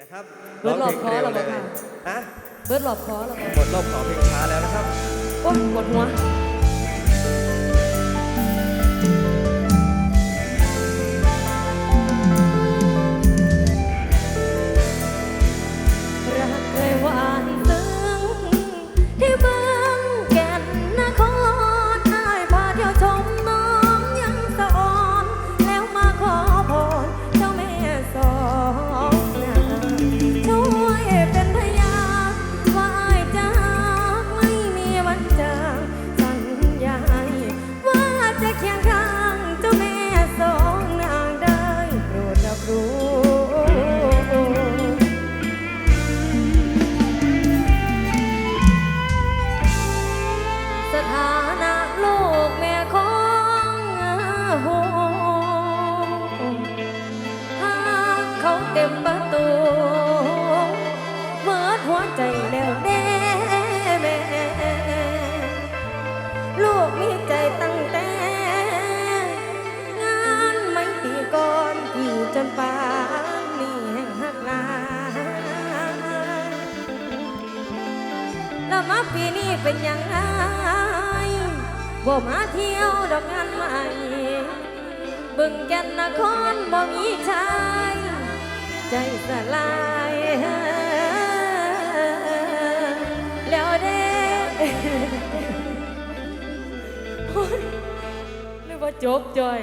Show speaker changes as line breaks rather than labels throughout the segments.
นะครับ
เบิร์ดหลอบคอห
ร
อ
เล่าฮะ
เบิร์ดหลอบคอหรอเป
ล่ดรอบขอเพลงช้าแล้วนะครับ
โอ้ยปวดหัว มาปีนี้เป็นยังไงบ่มาเที่ยวดอกงานใหม่บึงแก่นนครบ่มีชายใจสลายแล้วเด้ห
รื
อว่าจบจ่อย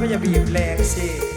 ก็อย่าบีบแรงสิ